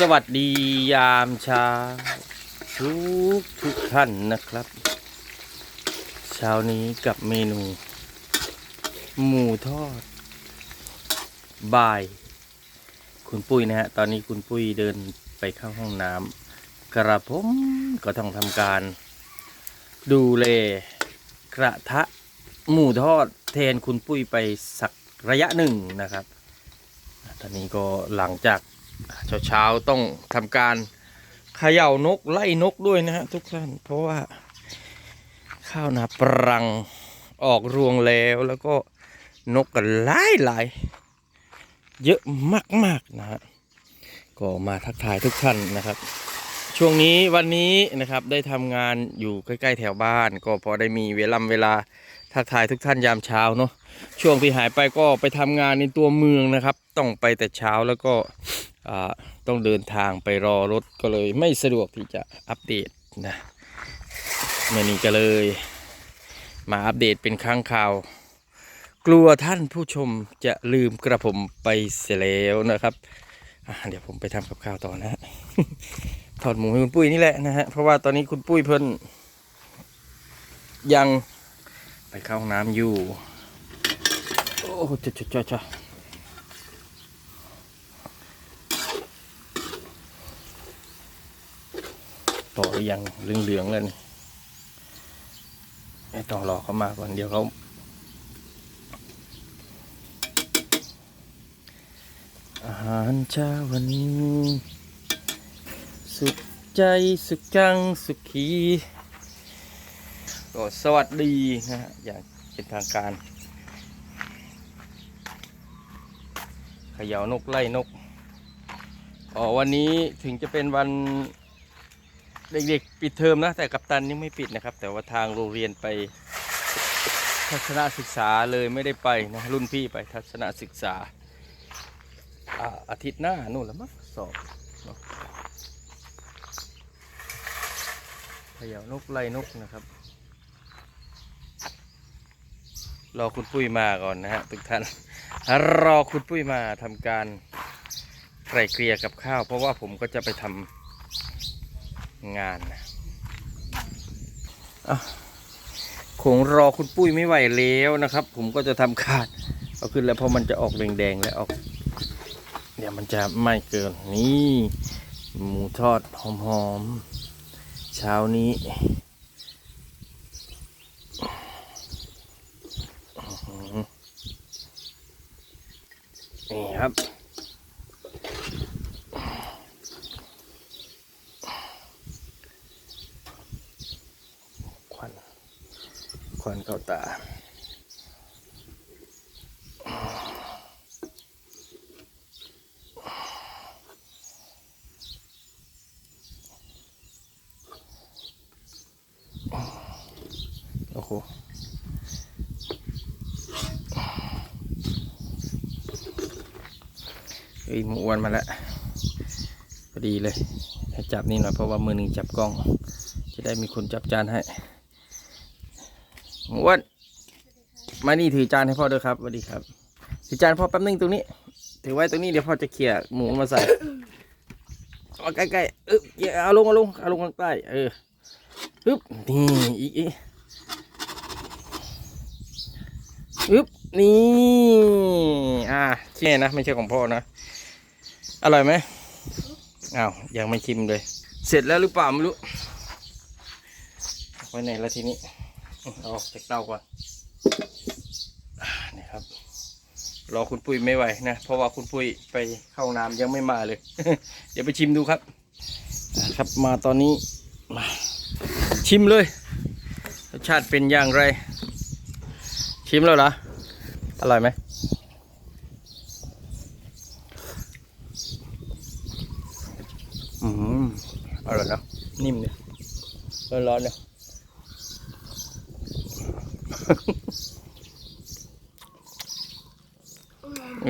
สวัสดียามเช้าทุกทุกท่านนะครับ เช้านี้กับเมนู หมูทอดบาย คุณปุ้ยนะฮะ ตอนนี้คุณปุ้ยเดินไปเข้าห้องน้ำกระผมก็ต้องทำการ ดูแลกระทะหมูทอดแทนคุณปุ้ยไปสักระยะหนึ่งนะครับ ตอนนี้ก็หลังจาก เช้าๆต้องทำการเขย่านกไล่นกด้วยนะฮะทุกท่านเพราะว่า ข้าวนาปรังออกรวงแล้วแล้วก็นกกันหลายหลายๆเยอะมากๆนะฮะก็มาทักทายทุกท่านนะครับ ช่วงนี้วันนี้นะครับได้ทำงานอยู่ใกล้ ๆ แถวบ้าน ก็พอได้มีเวลาเวลาทักทายทุกท่านยามเช้าเนาะช่วงที่หายไปก็ไปทำงานในตัวเมืองนะครับ ต้องไปแต่เช้าแล้วก็ต้องเดินทางไปรอรถก็เลยไม่สะดวกที่จะอัปเดตนะเมื่อนี้ก็เลย มาอัปเดตเป็นครั้งข่าว กลัวท่านผู้ชมจะลืมกระผมไปเสียแล้วนะครับเดี๋ยวผมไปทำกับข้าวต่อนะ ถอดหมูให้คุณปุ้ยนี่แหละนะฮะ เพราะว่าตอนนี้คุณปุ้ยเพิ่นยังไปเข้าห้องน้ำอยู่ โอ้จ้าจ้าจ้าต่อหรือยังเหลืองๆแล้วนี่ไม่ต้องรอเขามาก่อนเดี๋ยวเขาอาหารเช้าวันนี้ สุขใจสุขจังสุขี ก็สวัสดีนะฮะอย่างเป็นทางการเขย่านกไล่นกอ๋อวันนี้ถึงจะเป็นวันเด็กๆปิดเทอมนะ แต่กัปตันยังไม่ปิดนะครับ แต่ว่าทางโรงเรียนไปทัศนศึกษาเลยไม่ได้ไปนะรุ่นพี่ไปทัศนศึกษาอาอาทิตย์หน้านู่นแล้วมั้งสอบ เขย่านกไล่นกนะครับ รอคุณปุ้ยมาก่อนนะฮะทุกท่าน รอคุณปุ้ยมาทำการไกลเกลี่ยกับข้าว เพราะว่าผมก็จะไปทำงานนะอะคงรอคุณปุ้ยไม่ไหวแล้วนะครับ ผมก็จะทำขาดเอาขึ้นแล้วเพราะมันจะออกแดงๆแล้วออก เดี๋ยวมันจะไม้เกินนี่หมูทอดหอมๆ เช้านี้ นี่ครับ ควัน ควันเข้าตา โอ้โห เฮ้ยหมูอ้วนมาแล้วพอดีเลยให้จับนี่หน่อยเพราะว่ามือหนึ่งจับกล้อง จะได้มีคนจับจานให้หมูอ้วนมานี่ถือจานให้พ่อด้วยครับสวัสดีครับ ถือจานพ่อแป๊บนึงตรงนี้ ถือไว้ตรงนี้เดี๋ยวพ่อจะเขี่ยหมูมาใส่เอาใกล้ๆเออเอาลงเอาลงเอาลงข้างใต้เออปึ๊บนี่อีกอีกปึ๊บนี่ อ่าเชี่ยนะ ไม่ใช่ของพ่อนะ อร่อยไหมอ้าวยังไม่ชิมเลย เสร็จแล้วหรือเปล่าไม่รู้ไว้ไหนแล้วทีนี้เอาออกจากเตาก่อนนี่ครับ รอคุณปุ้ยไม่ไหวนะ เพราะว่าคุณปุ้ยไปเข้าน้ำยังไม่มาเลย เดี๋ยวไปชิมดูครับ ครับมาตอนนี้มาชิมเลยรสชาติเป็นอย่างไร ชิมแล้วเหรออร่อยไหม อร่อยนะนิ่มเนี่ยร้อนๆเนี่ย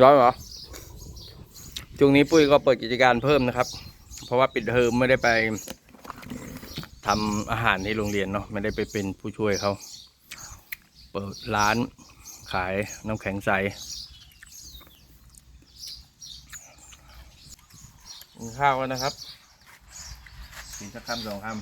ร้อนเหรอ ช่วงนี้ปุ้ยก็เปิดกิจการเพิ่มนะครับ เพราะว่าปิดเทอมไม่ได้ไปทำอาหารในโรงเรียนเนาะไม่ได้ไปเป็นผู้ช่วยเขา เปิดร้านขายน้ำแข็งใสข้าวกันนะครับ กินสักคำสองคำ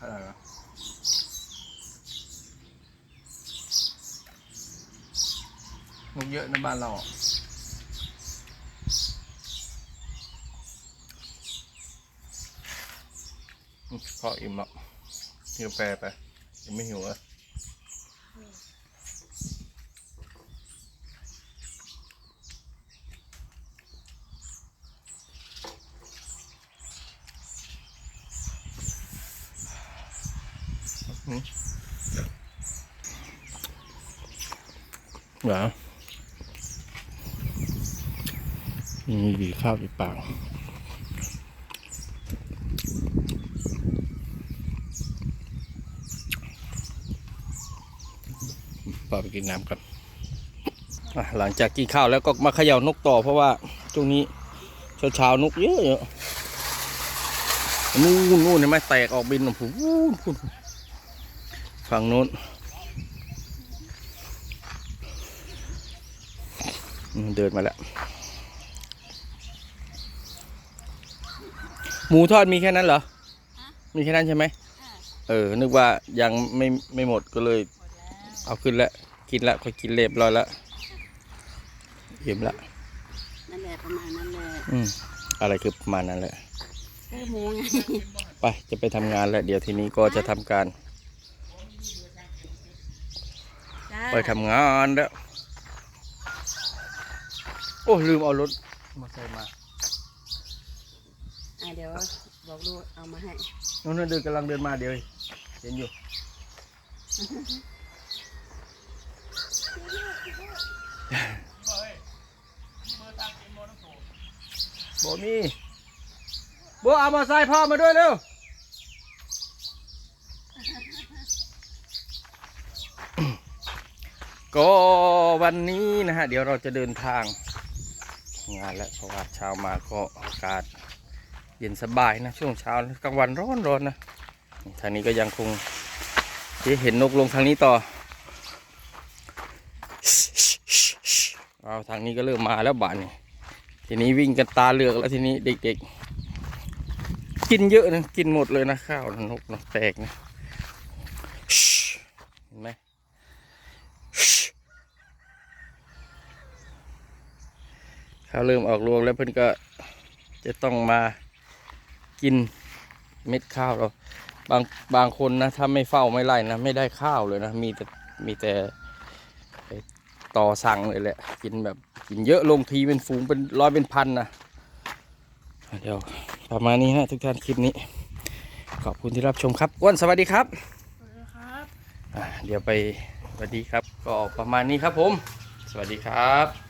อะไรวะนกเยอะในะบ้านเราอะ พออิ่มอะกินกาแฟไปยังไม่หิวอะอืมเหรอมีดีข้าวอีกปาก ปาไปกินน้ำกันหลังจากกินข้าวแล้วก็มาเขย่านกต่อเพราะว่าช่วงนี้เช้าเช้านกเยอะเยอะนู่นนู่นเห็นไหมแตกออกบินออกผมฝั่งนู้นเดินมาแล้ว หมูทอดมีแค่นั้นเหรอ มีแค่นั้นใช่ไหม เออ นึกว่ายังไม่ไม่หมดก็เลย เอาขึ้นแล้วกินแล้วค่อยกินเรียบร้อยแล้วอิ่มแล้วนั่นแหละประมาณนั้นแหละอืมอะไรคือประมาณนั้นแหละก็หมูไงไปจะไปทำงานแล้วเดี๋ยวทีนี้ก็จะทำการจ้าไปทำงานแล้ว โอ้ลืมเอารถมาใส่มาอะเดี๋ยวบอกลูกเอามาให้น้องนั่นเดินกำลังเดินมาเดี๋ยวเห็นอยู่ บมีบัวเอามาใส่พ่อมาด้วยเร็วก็วันนี้นะฮะ เดี๋ยวเราจะเดินทางงานแล้วเพราะว่าเช้ามาก็อากาศเย็นสบายนะ ช่วงเช้ากลางวันร้อนร้อนๆนะทางนี้ก็ยังคงจะเห็นนกลงทางนี้ต่อ เอาทางนี้ก็เริ่มมาแล้วบ้านนี่ทีนี้วิ่งกันตาเลือกแล้วทีนี้เด็กๆ กินเยอะนะกินหมดเลยนะข้าวนะนกนะแปลกนะเห็นไหมข้าวเริ่มออกรวงแล้วเพื่อนก็จะต้องมากินเม็ดข้าวเราบางบางคนนะถ้าไม่เฝ้าไม่ไล่นะไม่ได้ข้าวเลยนะมีแต่มีแต่ ต่อสั่งเลยแหละ กินแบบกินเยอะลงทีเป็นฝูงเป็นร้อยเป็นพันนะเดี๋ยวประมาณนี้นะทุกท่านคลิปนี้ ขอบคุณที่รับชมครับอ้วนสวัสดีครับครับอ่าเดี๋ยวไปสวัสดีครับ ก็ประมาณนี้ครับผม สวัสดีครับ